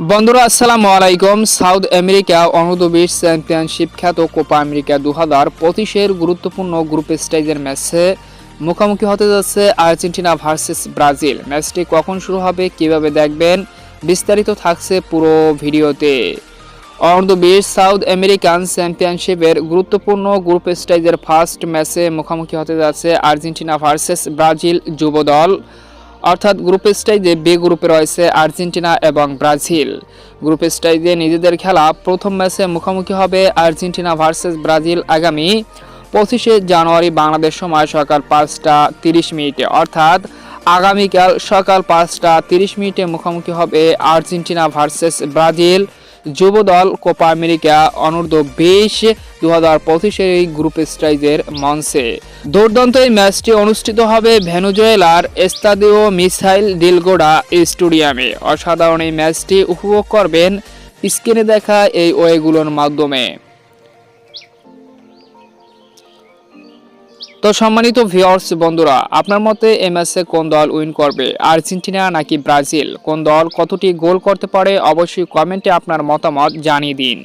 বন্ধুরা, আসসালামু আলাইকুম। সাউথ আমেরিকা অনূর্ধ্ব বিশ চ্যাম্পিয়নশিপ খ্যাত কোপা আমেরিকা দু হাজার পঁচিশের গুরুত্বপূর্ণ গ্রুপ স্টেজের ম্যাচে মুখোমুখি হতে যাচ্ছে আর্জেন্টিনা ভার্সেস ব্রাজিল। ম্যাচটি কখন শুরু হবে কীভাবে দেখবেন বিস্তারিত থাকছে পুরো ভিডিওতে। অনূর্ধ্ব বিশ সাউথ আমেরিকান চ্যাম্পিয়নশিপের গুরুত্বপূর্ণ গ্রুপ স্টেজের ফার্স্ট ম্যাচে মুখোমুখি হতে যাচ্ছে আর্জেন্টিনা ভার্সেস ব্রাজিল যুব দল। অর্থাৎ গ্রুপ স্টেজে বে গ্রুপে রয়েছে আর্জেন্টিনা এবং ব্রাজিল। গ্রুপ স্টেজে নিজেদের খেলা প্রথম ম্যাচে মুখোমুখি হবে আর্জেন্টিনা ভার্সেস ব্রাজিল আগামী পঁচিশে জানুয়ারি বাংলাদেশ সময় সকাল পাঁচটা তিরিশ মিনিটে। অর্থাৎ আগামীকাল সকাল পাঁচটা তিরিশ মিনিটে মুখোমুখি হবে আর্জেন্টিনা ভার্সেস ব্রাজিল। যুব দল কোপা আমেরিকা অনূর্ধ্ব বিশ দু হাজার পঁচিশের এই গ্রুপ স্টাইজের মঞ্চে। দুর্দান্ত এই ম্যাচটি অনুষ্ঠিত হবে ভেনুজুয়েলার এস্তাদিও মিসাইল দিলগোড়া স্টেডিয়ামে। অসাধারণ এই ম্যাচটি উপভোগ করবেন স্ক্রিনে দেখা এই ওয়েগুলোর মাধ্যমে। তো সম্মানিত ভিওর্স বন্ধুরা, আপনার মতে এমএসএ কোন দল উইন করবে? আর্জেন্টিনা নাকি ব্রাজিল? কোন দল কতটি গোল করতে পারে? অবশ্যই কমেন্টে আপনার মতামত জানিয়ে দিন।